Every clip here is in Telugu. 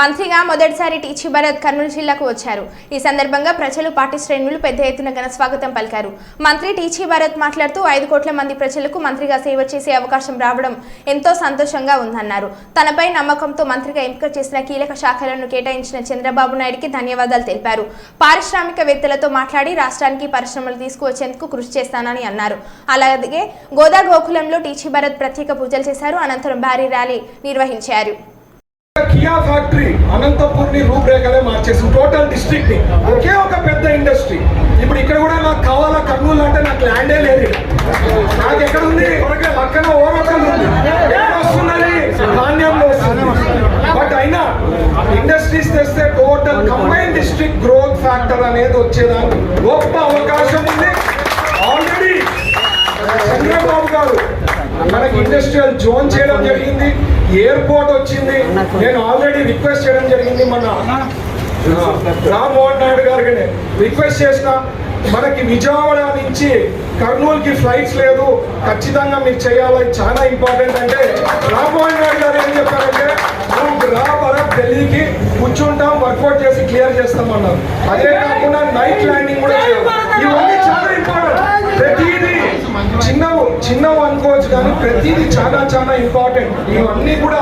మంత్రిగా మొదటిసారి టీచీ భరత్ కర్నూలు జిల్లాకు వచ్చారు. ఈ సందర్భంగా ప్రజలు పార్టీ శ్రేణులు పెద్ద ఎత్తున ఘన స్వాగతం పలికారు. మంత్రి టీచీ భరత్ మాట్లాడుతూ ఐదు కోట్ల మంది ప్రజలకు మంత్రిగా సేవ చేసే అవకాశం రావడం ఎంతో సంతోషంగా ఉందన్నారు. తనపై నమ్మకంతో మంత్రిగా ఎంపిక చేసిన కీలక శాఖలను కేటాయించిన చంద్రబాబు నాయుడికి ధన్యవాదాలు తెలిపారు. పారిశ్రామికవేత్తలతో మాట్లాడి రాష్ట్రానికి పరిశ్రమలు తీసుకువచ్చేందుకు కృషి చేస్తానని అన్నారు. అలాగే గోదా గోకులంలో టీచీ భరత్ ప్రత్యేక పూజలు చేశారు. అనంతరం భారీ ర్యాలీ నిర్వహించారు. కియా ఫ్యాక్టరీ అనంతపూర్ని రూపురేఖలే మార్చేసింది. టోటల్ డిస్ట్రిక్ట్ని. ఒకే ఒక పెద్ద ఇండస్ట్రీ ఇప్పుడు ఇక్కడ కూడా నాకు కావాలా కర్నూలు అంటే నాకు ల్యాండే లేదు నాకు ఎక్కడ ఉంది పక్కన ఓరకల్ ఉంది. ఎక్కడ వస్తున్నది ధాన్యంలో బట్ అయినా ఇండస్ట్రీస్ తెస్తే total combine district growth factor అనేది వచ్చేదానికి గొప్ప అవకాశం మనకి ఇండస్ట్రియల్ జోన్ చేయడం జరిగింది. ఎయిర్పోర్ట్ వచ్చింది. నేను ఆల్రెడీ రిక్వెస్ట్ చేయడం జరిగింది మన రామ్మోహన్ నాయుడు గారికి రిక్వెస్ట్ చేసిన మనకి విజయవాడ నుంచి కర్నూలుకి ఫ్లైట్స్ లేదు. ఖచ్చితంగా మీరు చేయాలి చాలా ఇంపార్టెంట్ అంటే రామ్మోహన్ నాయుడు గారు ఏం చెప్పారంటే నువ్వు రా భరత్ ఢిల్లీకి కూర్చుంటాం వర్కౌట్ చేసి క్లియర్ చేస్తాం అన్నారు. అదే కాకుండా నైట్ ల్యాండింగ్ కూడా చేయాలి ఇవన్నీ చాలా ఇంపార్టెంట్ చిన్నవు చిన్నవి అనుకోవచ్చు కానీ ప్రతిదీ చాలా చాలా ఇంపార్టెంట్ ఇవన్నీ కూడా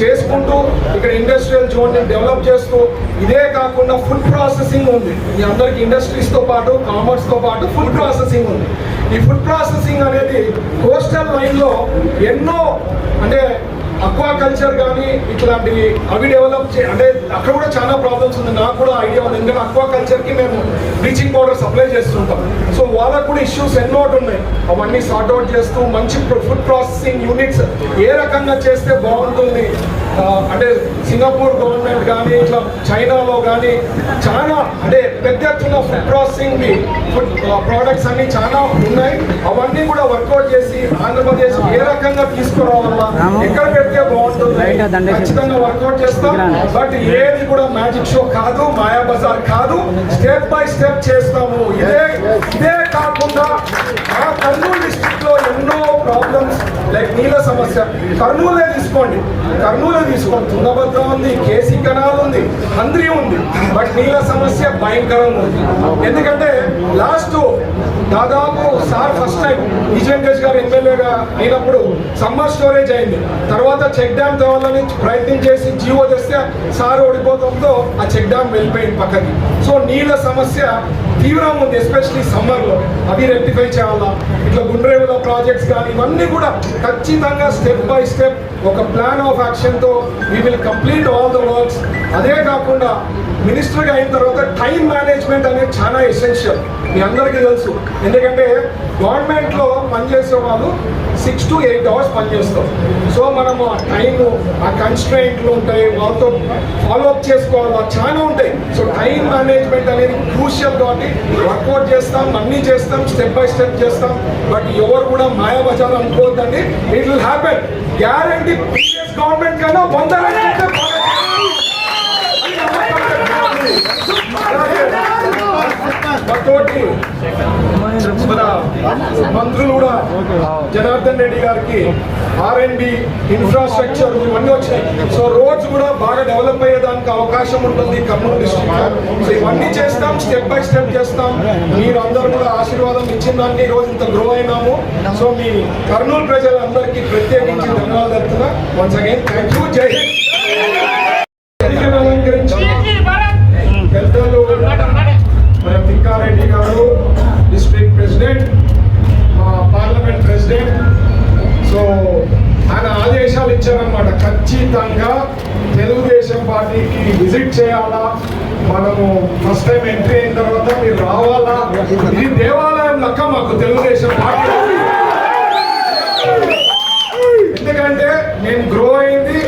చేసుకుంటూ ఇక్కడ ఇండస్ట్రియల్ జోన్ని డెవలప్ చేస్తూ ఇదే కాకుండా ఫుడ్ ప్రాసెసింగ్ ఉంది. మీ అందరికి ఇండస్ట్రీస్తో పాటు కామర్స్తో పాటు ఫుడ్ ప్రాసెసింగ్ ఉంది. ఈ ఫుడ్ ప్రాసెసింగ్ అనేది కోస్టల్ లైన్లో ఎన్నో అంటే అక్వా కల్చర్ కానీ ఇట్లాంటివి అవి డెవలప్ చే అంటే అక్కడ కూడా చాలా ప్రాబ్లమ్స్ ఉంది నాకు కూడా ఐడియా ఉంది. ఎందుకంటే అక్వా కల్చర్కి మేము బ్లీచింగ్ పౌడర్ సప్లై చేస్తుంటాం. సో వాళ్ళకు కూడా ఇష్యూస్ ఎన్నో ఉన్నాయి. అవన్నీ సార్ట్ అవుట్ చేస్తూ మంచి ఫుడ్ ప్రాసెసింగ్ యూనిట్స్ ఏ రకంగా చేస్తే బాగుంటుంది? అంటే సింగపూర్ గవర్నమెంట్ కానీ ఇట్లా చైనాలో కానీ చాలా అంటే పెద్ద ఎత్తున ఫుడ్ ప్రాసెసింగ్ ఫుడ్ ప్రోడక్ట్స్ అన్ని చాలా ఉన్నాయి. అవన్నీ కూడా వర్కౌట్ చేసి ఆంధ్రప్రదేశ్ ఏ రకంగా తీసుకురావాలా? ఎక్కడ పెడితే బాగుంటుంది. ఖచ్చితంగా వర్కౌట్ చేస్తాం. బట్ ఏది కూడా మ్యాజిక్ షో కాదు మాయా బజార్ కాదు. స్టెప్ బై స్టెప్ చేస్తాము. ఇదే ఇదే కాకుండా ఆ కర్నూలు డిస్ట్రిక్ట్లో ఎన్నో ప్రాబ్లమ్స్ లైక్ నీళ్ళ సమస్య. కర్నూలే తీసుకోండి. కర్నూలే తీసుకోండి. తుంగభద్ర ఉంది కేసీ కెనాల్ ఉంది. హంద్రీ ఉంది బట్ నీళ్ళ సమస్య భయంకరంగా ఉంది. ఎందుకంటే లాస్ట్ దాదాపు సార్ ఫస్ట్ టైం విజయన్ గారు ఎమ్మెల్యేగా అయినప్పుడు సమ్మర్ స్టోరేజ్ అయింది. తర్వాత చెక్ డ్యామ్ తేవాలని ప్రయత్నం చేసి జీవో తెస్తే సార్ ఓడిపోవడంతో ఆ చెక్ డ్యామ్ వెళ్ళిపోయింది పక్కకి. సో నీళ్ళ సమస్య తీవ్రంగా ఉంది ఎస్పెషలీ సమ్మర్లో. అవి రెక్టిఫై చేయాలా? ఇట్లా గుండ్రేవుల ప్రాజెక్ట్స్ కానీ ఇవన్నీ కూడా ఖచ్చితంగా స్టెప్ బై స్టెప్ ఒక plan of యాక్షన్తో we will complete all the works. అదే కాకుండా కాకుండా మినిస్టర్గా అయిన తర్వాత టైం మేనేజ్మెంట్ అనేది చాలా ఎసెన్షియల్. మీ అందరికీ తెలుసు. ఎందుకంటే గవర్నమెంట్లో పనిచేసే వాళ్ళు సిక్స్ టు ఎయిట్ అవర్స్ పనిచేస్తాం సో మనము ఆ టైం ఆ కన్స్ట్రైంట్లు ఉంటాయి. వాళ్ళతో ఫాలోఅప్ చేసుకోవాలి. చాలా ఉంటాయి. సో టైం మేనేజ్మెంట్ అనేది క్రూషియల్ కాబట్టి వర్కౌట్ చేస్తాం అన్నీ చేస్తాం స్టెప్ బై స్టెప్ చేస్తాం. బట్ ఎవరు కూడా మాయాబజాలు అనుకోవద్దండి. It will happen. Guarantee previous government కన్నా వంద రెట్లు బాగా తోటి మన మంత్రులు కూడా. జనార్దన్ రెడ్డి గారికి ఆర్ఎండ్బి ఇన్ఫ్రాస్ట్రక్చర్ ఇవన్నీ వచ్చినాయి. సో రోడ్స్ కూడా బాగా డెవలప్ అయ్యేదానికి అవకాశం ఉంటుంది కర్నూలు డిస్ట్రిక్ట్ సో ఇవన్నీ చేస్తాం స్టెప్ బై స్టెప్ చేస్తాం. మీరు అందరూ కూడా ఆశీర్వాదం ఇచ్చిన దాన్ని రోజు ఇంత గ్రో అయినాము. సో మీ కర్నూలు ప్రజలందరికీ ప్రత్యేకించి ధన్యవాదాలు చెప్తున్నా. వన్స్ అగైన్ థ్యాంక్ యూ జై హింద్. ఖచ్చితంగా తెలుగుదేశం పార్టీకి విజిట్ చేయాలా? మనము ఫస్ట్ టైం ఎంట్రీ అయిన తర్వాత మీరు రావాలా? ఇది దేవాలయం లెక్క మాకు తెలుగుదేశం పార్టీ. ఎందుకంటే నేను గ్రో అయింది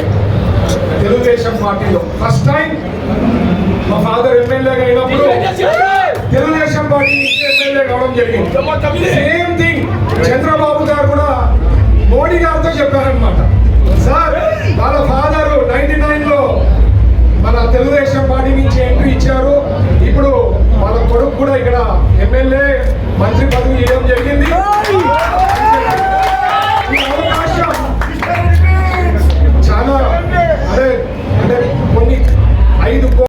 తెలుగుదేశం పార్టీలో. ఫస్ట్ టైం మా ఫాదర్ ఎమ్మెల్యేగా అయినప్పుడు తెలుగుదేశం పార్టీ ఎమ్మెల్యే కావడం జరిగింది. సేమ్ థింగ్ చంద్రబాబు గారు కూడా మోడీ గారితో చెప్పారనమాట చేయడం జరిగింది.